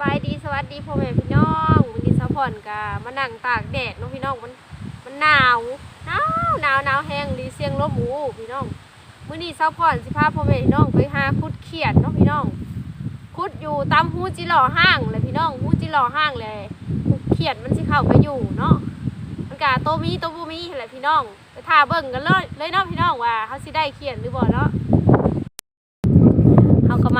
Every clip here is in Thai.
บายดีสวัสดีพ่อแม่พี่น้องวันนี้สะพอนกามานั่งตากแดดน้องพี่น้องมันมันหนาวหนาวหนาวหนาวแห้งดีเสียงลมหมูพี่น้องมื้อนี้สะพอนสิพาพ่อแม่พี่น้องไปหาคุดเขียดเนาะพี่น้อง คุดอยู่ตามหูจิหล่อห้างเลยพี่น้องหูจิหล่อห้างเลยเขียดมันสิเข้าไปอยู่เนาะมันกาโตมีโตบ่มีแหละพี่น้องไปท่าเบิ่งกันเลยเลยเนาะพี่น้องว่าเขาสิได้เขียดหรือบ่เนาะเขาก็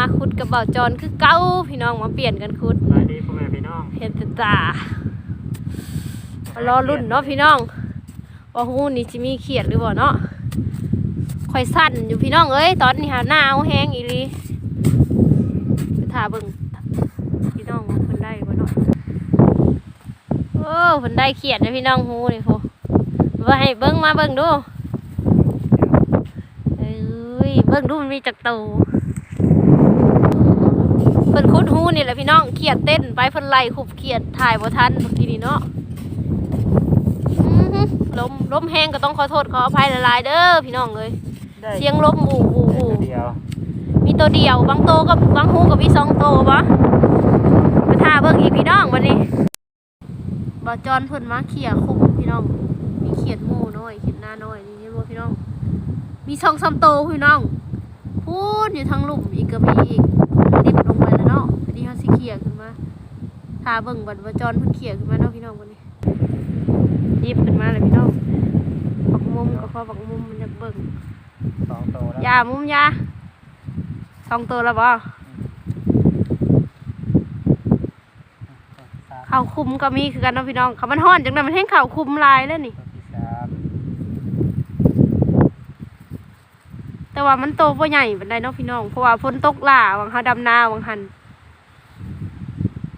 มาคุดกับเบาจอนคือเก้าพี่น้องมาเปลี่ยนกันคุดสวัสดีพ่อแม่พี่น้องเห็นแต่ตารอรุ่นเนาะพี่น้องว่าหูนี่จะมีเขียดหรือบ่เนาะค่อยสั้นอยู่พี่น้องเอ้ยตอนนี้หาหน้าเอาแห้งอีหลีไปถ่าเบิ่งพี่น้องว่าเพิ่นได้บ่เนาะโอ้เพิ่นได้เขียดนะพี่น้องหูนี่โหว่าให้เบิ่งมาเบิ่งดูเอ้ยเบิ่งดูมันมีจักตู เพิ่นคุดหูนี่แหละพี่น้องเขียดเต้นไปเพิ่นไล่คุบเขียดถ่ายบ่ทันเมื่อกี้นี่เนาะอื้อหือลมลมแห้งก็ต้องขอโทษขออภัยหลายๆเด้อพี่น้องเอ้ยเสียงลมบูบูบูเดียวมีตัวเดียวบางโตกับบางหูกับมีสองโตปะมาท่าเบิ่งอีกพี่น้องวันนี้บ่จอนเพิ่นมาเขี่ยคุมพี่น้อง มีเขียดหมูน้อยเขียดหน้าน้อยนี่เห็นบ่พี่น้อง มีสองสามโตพี่น้องพูดอยู่ทางหลุมอีกก็มีอีกดิบลง ไปแล้วเนาะอันนี้เขาสิเขี่ยขึ้นมาทาเบิ่งบัดว่าจอนเพิ่นเขี่ยขึ้นมาเนาะพี่น้องวันนี้ดิบขึ้นมาเลยพี่น้องบักมุมก็พอบักมุมมันอยากเบิ่งสองโตแล้วยามุมยาสองตัวแล้วบ่สามข้าวคุมก็มีคือกันเนาะพี่น้องเขามันฮ้อนจังนั้นมันแห้งข้าวคุมหลายแล้วนี่ ตัวที่สาม แต่ว่ามันโตบ่ใหญ่บันไดเนาะพี่น้อง เพราะว่าฝนตกหล่าวังเขาดำนาวังหัน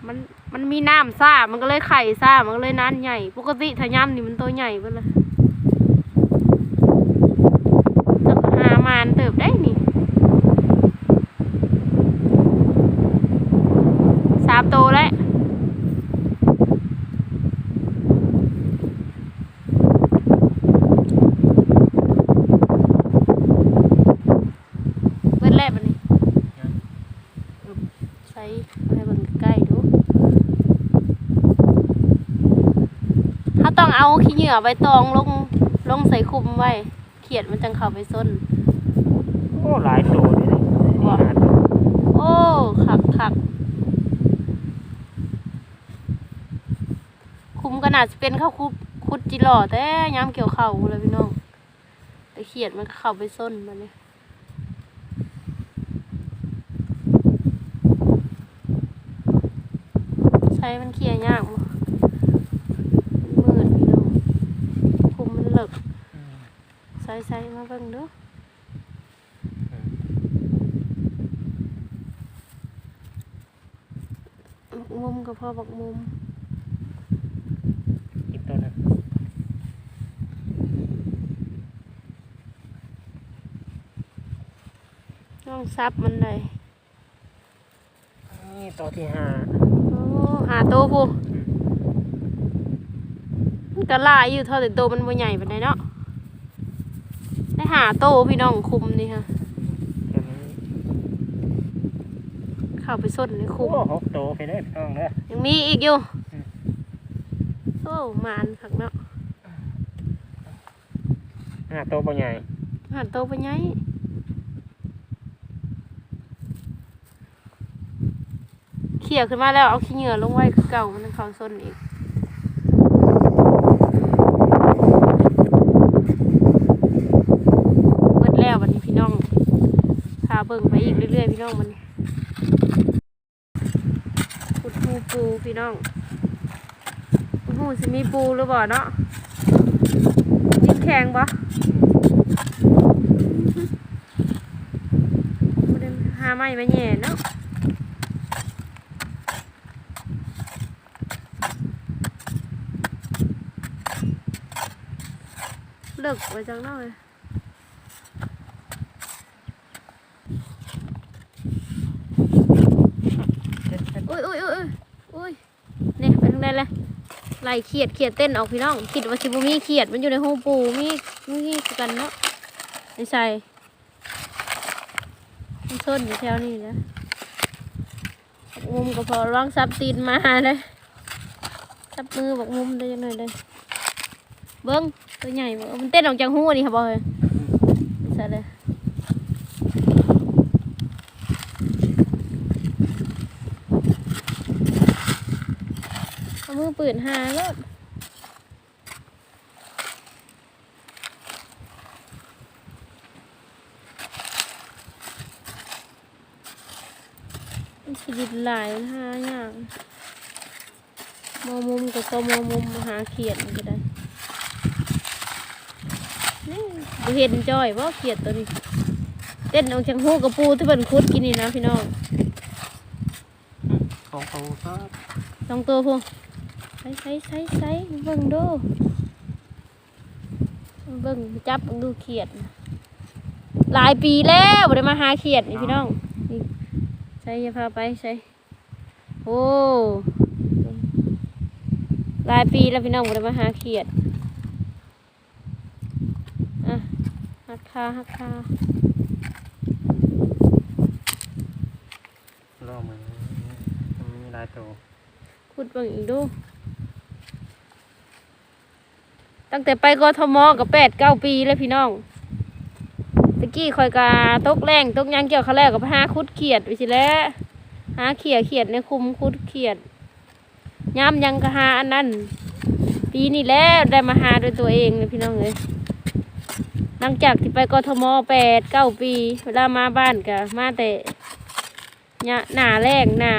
มันมันมีน้ำซ่า มันก็เลยไข่ซ่า มันก็เลยนั้นใหญ่ ปกติถ้าย่ำนี่มันโตใหญ่เบิดเลยจักหามานเติบได้นี่สามโตแล้ว เบิดแล้วบัดนี้ใส่ให้เบิ่งใกล้ๆดูเขาต้องเอาขี้เหงื่อใบตองลงลงใส่คุมไว้ เขียดมันจังเข้าไปส้น โอ้หลายโตเลยนะว้าห้าโตโอ้คักคักคุมขนาดสิเป็นข้าวคุดคุดจิหล่อแต่ย้ำเกี่ยวเข่าวเลยพี่น้องแต่เขียดมันก็เข้าไปส้นมันนี่ใช้มันเคลียร์ยากมั้มืดพี่น้องคุมมันเหลิก อืม ใส่ใส่มาเบิ่งเดูอืมมุมก็พอบักมุมอีกตัวหนึงน้องซับมันเลยนี่ตัวที่ห้าโอ้หาโตผู้มันก็หลายอยู่เท่าแต่โตมันบ่ใหญ่ปานใดเนาะได้ หาโตพี่น้องคุมนี่ค่ะตัวนี้เข้าไปส้นในคุโอ้มหกโตไปเลยพี่น้องเด้อยังมีอีกอยู่อืมโอ้มานคักเนาะห้าโตบ่ใหญ่หาโตไปไงเขี่ยขึ้นมาแล้วเอาขี้เหงื่อลงไว้คือเก่ามันเข้าส้นอีก เบิดแล้ววันนี้พี่น้องพา เบิ่งไปอีกเรื่อยๆพี่น้องมันขุดปูปูพี่น้องโอ้โหสิมีปูหรือเปล่าเนาะยิงแข็งปะบ่หาไม้มาแหย่เนาะเลิกไปจังเนาะเลยอุ้ยอุ้ยอุ้ยอุ้ยเนี่ยไปทางใดเลย ไล่เขียดเขียดเต้นออกพี่น้องคิดว่าสิบมีเขียดมันอยู่ในหูปูมีมีกันเนาะไม่ใช่มันส้นอยู่แถวนี้นะมุมก็พอร้องซับตีนมาเลยซับมือบักมุมได้ยังไงเลยเบิ้งตัวใหญ่มันเต้นออกจากหูนี่ค่ะบอยใส่เลย เอามือปืนหาแล้วมันสิดิดหลายหาอย่างมอมุมก็ก็มอมุมหาเขียดมันก็ได้นี่บ่เห็นจ้อยว่าเขียดตัวนี้เต้นออกจากหูกระปูที่เพิ่นคุดกินนี่นะพี่น้องของเขาครับสองตัวพวง ใส่ใส่ใส่ใส่เบิ่งดูเบิ่งจับเบิ่งดูเขียดน่ะหลายปีแล้วบ่ได้มาหาเขียดนี่พี่น้องนี่ใส่อย่าพาไปใส่โอ้หลายปีแล้วพี่น้องบ่ได้มาหาเขียดอะหักคาหักคารอมันมันมีหลายตัวขุดเบิ่งอีกดู ตั้งแต่ไปกทมกับแปดเก้าปีแล้วพี่น้องตะกี้คอยกาตกแรงตกยังเกี่ยวเขาวแล้วกับหาคุดเขียดไปสิแล้วหาเขียดเขียดในคุมคุดเขียดย้ำยังก็หาอันนั้นปีนี้แล้วได้มาหาด้วยตัวเองเลยพี่น้องเลยหลังจากที่ไปกทมแปดเก้าปี เวลามาบ้านก็มาแต่หน้าแรกหน้า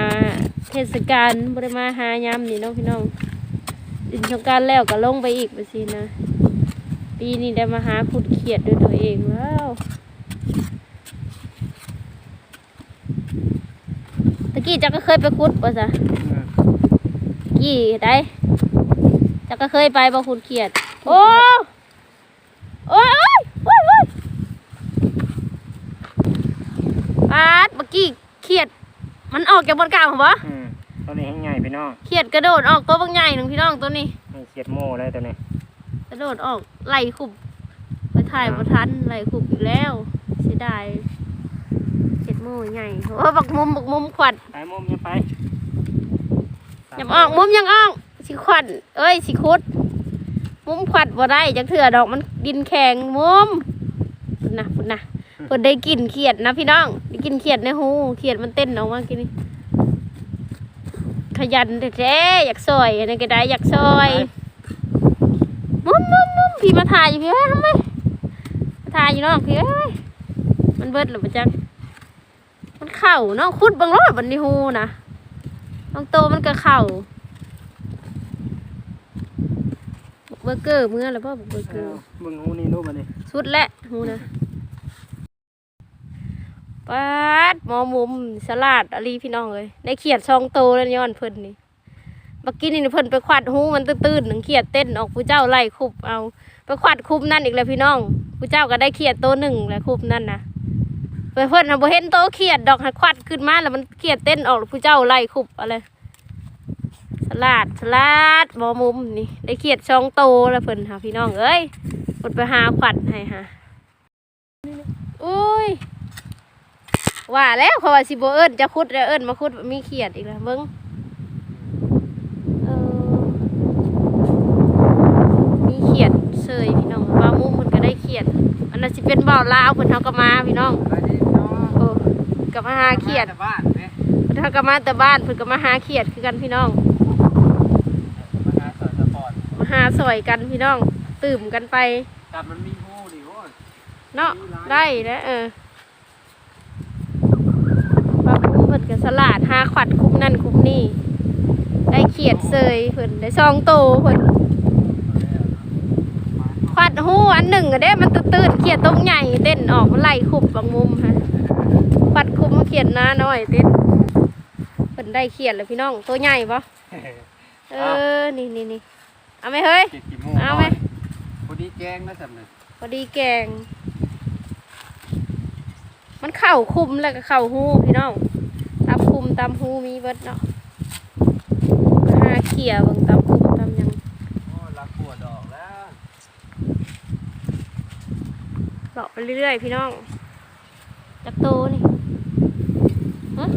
เทศกาลบริมาหายามนี่น้องพี่น้อง ดินสงการแล้วก็ลงไปอีกไปสินะ ปีนี้ได้มาหาขุดเขียดด้วยตัวเองว้าวตะกี้จักก็เคยไปขุดป่ะจ๊ะกี่ได้จักก็เคยไปบ่ขุดเขียด โอ้โอ้ยโอ้ยโอ้ยโอ้ยปาดเมื่อกี้เขียด มันออกจากบนกลางเหรอวะอืมตัว นี้ให้ใหญ่พี่น้องเขียดกระโดดออกตัวบางใหญ่หนึ่งพี่น้องตัวนี้ให้เสียดโม่เลยตัวนี้กระโดดออกไหลขุบไปถ่ายประทันไหลขุบอีกแล้วเสียดายเจ็ดโมงใหญ่โอ้บักมุมบักมุมขวัดไปมุมยังไปยังออกมุมยังออกสิขวัดเอ้ยสิคุด มุมขวัดบ่ได้จักเถื่อดอกมันดินแข็งมุมพุ่นนะพุ่นนะเพิ่นได้กลินเขียดนะพี่น้องได้กลินเขียดในหูเขียดมันเต้นออกมากินนี่ ขยันแท้ๆอยากซอยอันนี้ก็ได้อยากซอยมุมมุมมุมพี่มาถ่ายอยู่พี่เอ้ยทำไมมาถ่ายอยู่นอกพี่เอ้ยมันเบิดหรือปะจังมันเข่าเนาะคุดบางรอบบันนี้ฮูนะบางโตมันก็เข่าเบอร์เกอร์เมื่อแล้วพ่อบอกเบอร์เกอร์มึงหูนี่รูปมันนี่สุดและฮูนะ ปัดหมอมุมสลัดอะไรพี่น้องเลยได้เขียดซองโตแล้วย้อนเพิ่นนี่เมื่อกี้นี่เพิ่นไปขวัดหูมันตื้นๆหนึ่งเขียดเต้นออกผู้เจ้าไล่คุบเอาไปขวัดคุบนั่นอีกแล้วพี่น้องผู้เจ้าก็ได้เขียดโตหนึ่งแล้วคุบนั่นนะไปเพิ่นน่ะบ่เห็นโตเขียดดอกให้ขวัดขึ้นมาแล้วมันเขียดเต้นออกผู้เจ้าไล่คุบอะไรสลัดสลัดหมอมุมนี่ได้เขียดช่องโตแล้วเพิ่นหาพี่น้องเอ้ยเพิ่นไปหาขวัดให้ฮะอุ้ย ว่าแล้วเขาว่าสิบ่เอิ้นจะขุดแล้วเอิ้นมาขุดมีเขียดอีกแล้วเบิ่งเออมีเขียดเสยพี่น้องว่ามุมมันก็ได้เขียดอันนั้นสิเป็นบ่าวลาวเพิ่นเฮาก็มาพี่น้องสวัสดีน้องโอ้ก็มาหาเขียดมาแต่บ้านเนี่ยเพิ่นเฮาก็มาแต่บ้านเพิ่นก็มาหาเขียดคือกันพี่น้องมาหาสอนสปอร์ตมาหาซอยกันพี่น้องตื่มกันไปกลับมันมีหูดิโอ้ยเนาะได้แล้วเออว่าคุ้มเพิ่นก็ สลัดหาขวัดคุ้มนั่นคุ้มนี่ ได้เขียดเสยเพิ่นได้ซองโตเพิ่นขวัดหูอันหนึ่งอะเด้มันตื้นๆเขียดตรงใหญ่เต้นออกมันไหลคุบบางมุมฮะขวัดคุบมาเขียดหน้าน้อยเต้นเป็นได้เขียดเลยพี่น้องตัวใหญ่ปะเออนี่นี่นี่เอาไหมเฮ้ยเจ็ดกี่โมงเอาไหมพอดีแกงนะสำเนึกพอดีแกง มันเข่าคุมแล้วก็เข่าหูพี่น้อง ตามคุมตามหูมีเบิดเนาะก็หาเขี่ยเบางตามคุมตามหยังโอ้รักปวดดอกแล้วเลาะไปเรื่อยๆพี่น้องจักโตนี่ฮะ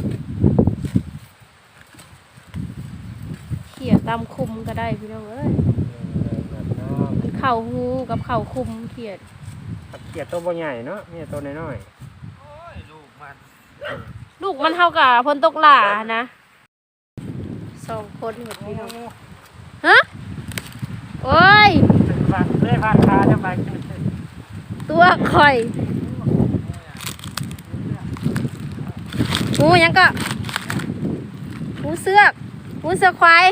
ตามคุมก็ได้พี่น้องเอ้ยแบบน้องมันเข่าหูกับเข่าคุมเขียดผักเกียดตัวบ่ใหญ่เนาะมีแต่ตัวน้อยโอ้ยลูกมัน ลูกมันเท่ากับพนตกหล่านะสองคนห็นๆพี่น้องฮะโอ้ยฝากเลยฝากขาจะไปตัวข่อยหูยังก็หูเสือกหูเสือควาย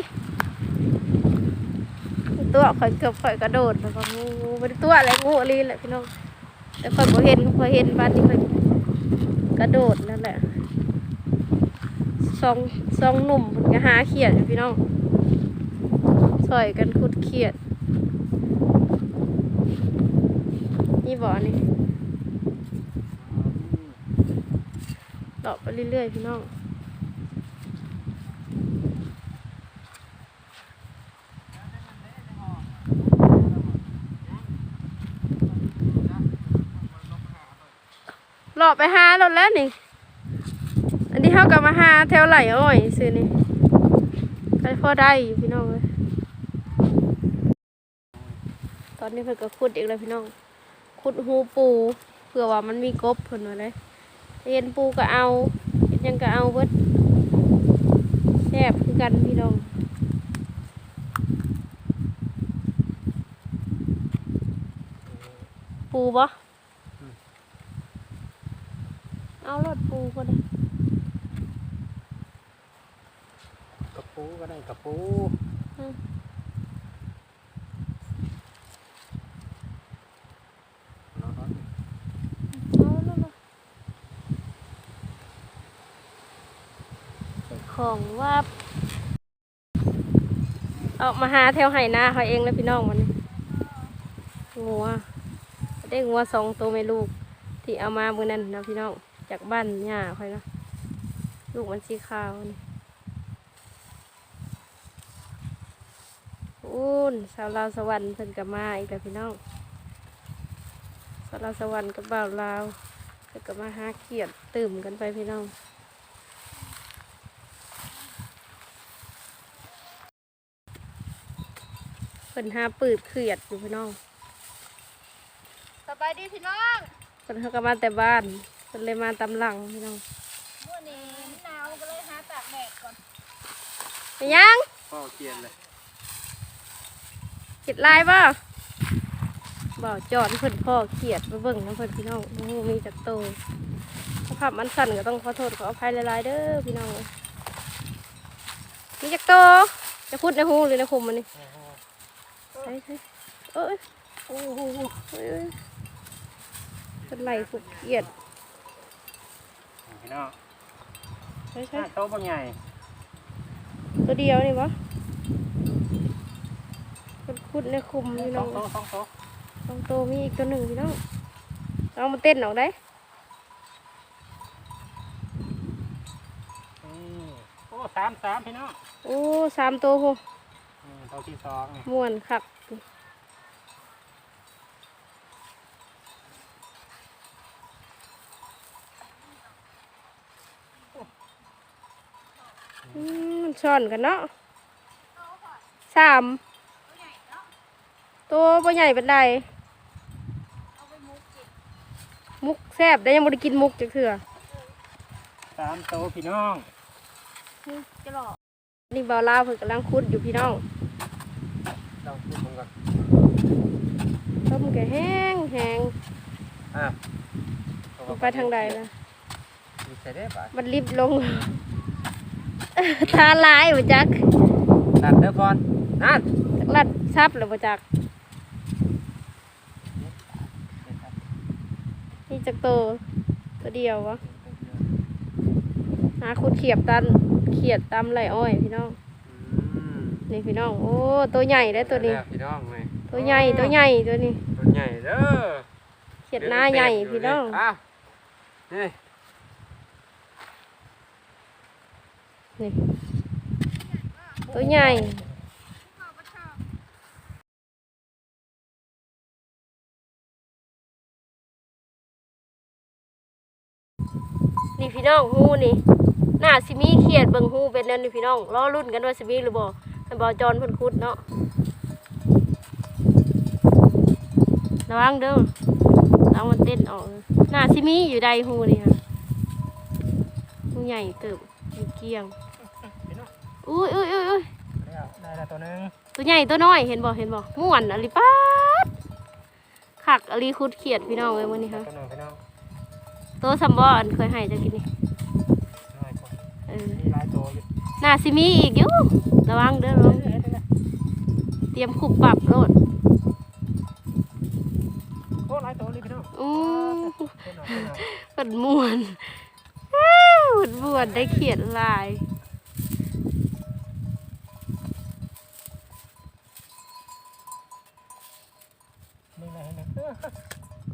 ตัวข่อยเกือบข่อยกระโดดแล้วก็งูงูเป็นตัวอะไรงูอะไรแหละพี่น้องแต่ข่อยบ่เห็นข่อยเห็นบ้านนี้ข่อยกระโดดนั่นแหละ สองสองหนุ่มมันก็หาเขียดอยู่พี่น้องซอยกันขุดเขียด นี่บ่อนี่เลาะไปเรื่อยๆพี่น้องเลาะไปหาเราแล้วนี่ เขากลับมาหาแถวไหลอ้อยซื้อนี่ก็พอได้อยู่พี่น้องเลยตอนนี้เพิ่นก็ขุดอีกแล้วพี่น้องขุดหูปูเผื่อว่ามันมีกบเพิ่นว่าเลยเห็นปูก็เอาเห็นหยังก็เอาเบิดแซ่บคือกันพี่น้องปูบ่เอารถปูก็ได้ กระ ปูก็ได้กระปูอืมเอาเนาะเอาแล้วล่ะใส่ของว่าบเอามาหาแถวไหนาเขาเองแล้วพี่น้องมันงัวได้งัวสองตัวแม่ลูก ที่เอามาเมื่อนั้นนะพี่น้องจากบ้านย่าคอยนะลูกมันสีขาวนี่ อู้นสาวลาวสวรรค์เพิ่นกับมาอีกแล้วพี่น้องสาวลาวสวรรค์กับบ่าวลาวเพิ่นกับมาหาเขียดตื่มกันไปพี่น้องเพิ่นหาปืดเขียดอยู่พี่น้องสบายดีพี่น้องเพิ่นเขาก็มาแต่บ้านเพิ่นเลยมาตำหลังพี่น้องเมื่อนี้หนาวก็เลยหาตากแดดก่อนไปยังพ่อเกียนเลย เขียดลายบ่บ่จอดเพิ่นพ่อเขียดมาเบิ่งน้ำเพิ่นพี่น้องโอ้โหมีจักโตสภาพมันสั่นก็ต้องขอโทษขออภัยหลายๆเด้อพี่น้องมีจักโตจะพูดในหูหรือในคุมมันนี่ใช่ใช่เอ้ยโอ้โหเอ้ยเป็นไหลขุดเขียดพี่น้องใช่ใช่ถ้าโตบ่ใหญ่ตัวเดียวนี่วะ เป็นขุดในคุมพี่สน้อองงโตสองโตสองตัวมีอีกตัวหนึ่งพี่น้องเอามาเต้นออกได้นี่โอ้สามสามพี่น้องโอ้สามตัวโหนี่ตัวที่สองนี่ม่วนคักอืมมันซ่อนกันเนาะสาม ตัวบ่ใหญ่เป็นใดมุกแซบได้ยังบ่ได้กินมุกจักเถื่อสามโตพี่น้องจะหลอกนี่บ่าวลาวเพิ่นกำลังคุดอยู่พี่น้องเราพูดตรงกันต้มก็แห้งแห้งอะมันไปทางใดล่ะมีใส่ได้ปะมันรีบลง ทาลายบ่จักตัดเด้อพรนั่นลัดซับแล้วบ่จัก นี่จักโตตัวเดียววะหาคุดเขียบตันเขียดตามไรอ้อยพี่น้องอืมนี่พี่น้อง โอ้ ตัวใหญ่ได้อตัวนี้แพี่น้องเลยตัวใหญ่ตัวใหญ่ตัวนี้ ตัวใหญ่เด้อเขียดหน้าใหญ่พี่น้องอ้าวนี่นี่ ตัวใหญ่ นี่พี่น้องหูนี่หน้าสิมีเขียดเบิ่งหูเป็นนั่นนี่พี่น้องรอรุ่นกันว่าสิมีหรือบ่ถ้าให้บ่จอนเพิ่นขุดเนาะระวังเด้อระวังมันเต้นออกหน้าซิมีอยู่ใดหูนี่ค่ะหูใหญ่เติบอยู่เกลียงพี่น้องอุ้ยอุ้ยอุ้ยอุ้ยแล้วได้แล้วตัวหนึงตัวใหญ่ตัวน้อยเห็นบ่เห็นบ่ม่วนอะลิป้าดขักอะลีคุดเขียดพี่น้องเอ้ยมื้อนี้ได้ค่ะตัวหนึงพี่น้อง ตัวซัมบออันเคยให้จะกินนี่น้อยกว่าเออมีหลายตัวอยู่น่าสิมีอีกอยู่ระวังเด้อระวังเอ้ยเอ้ยเอ้ยเตรียมขุบปรับโลดโอ้หลายตัวเลยพี่น้องอู้ตัวหน่อยตัวหน่อยเปิดม่วนอ้าวเปิดม่วนได้เขียดลาย นี่ไงเห็นไหมเออ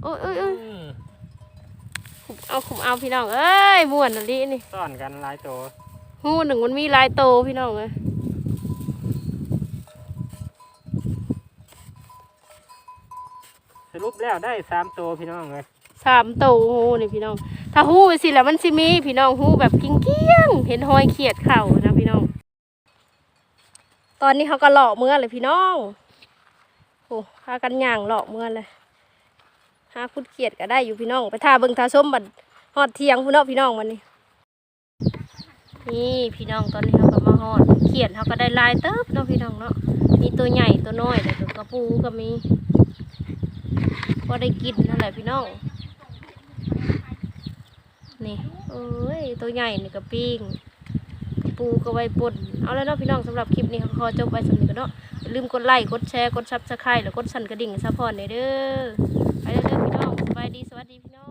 โอ้ยโอ้ยโอ้ย อืม ขุบเอาขุบเอาพี่น้องเอ้ยม่วนอะลินี่ซ่อนกันหลายตัวหูหนึ่งมันมีหลายโตพี่น้องเอ้ยสรุปแล้วได้สามตัวพี่น้องเลยสามโตหูนี่พี่น้อง ถ้าหูไปสิแล้วมันสิมีพี่น้องหูแบบกิ้งเกี้ยงๆเห็นหอยเขียดเข่านะพี่น้อง ตอนนี้เขาก็หลอกเมื่อเลยพี่น้องโอ้พากันย่างหลอกเมื่อเลย หาพุดเขียดก็ได้อยู่พี่น้อง ไปท่าเบิ่งท่าส้มบัดฮอดเทียงพี่น้องพี่น้องวันนี้ นี่พี่น้องตอนนี้เขาก็มาฮอดเขียดเขาก็ได้ลายเติบเนาะพี่น้องเนาะมีตัวใหญ่ตัวน้อยแต่ตัวกระปูก็มีพอได้กินนั่นแหละพี่น้องนี่เอ้ยตัวใหญ่นี่ก็ปิ้งกระปูก็ไว้ป่นเอาแล้วเนาะพี่น้องสำหรับคลิปนี้ขอจบไว้สำหรับนี้ก็เนาะอย่าลืมกดไลค์กดแชร์กดซับสไครต์แล้วกดสั่นกระดิ่งซัพพอร์ตในอยเด้อไปเด้อ บายดีสวัสดีพี่น้อง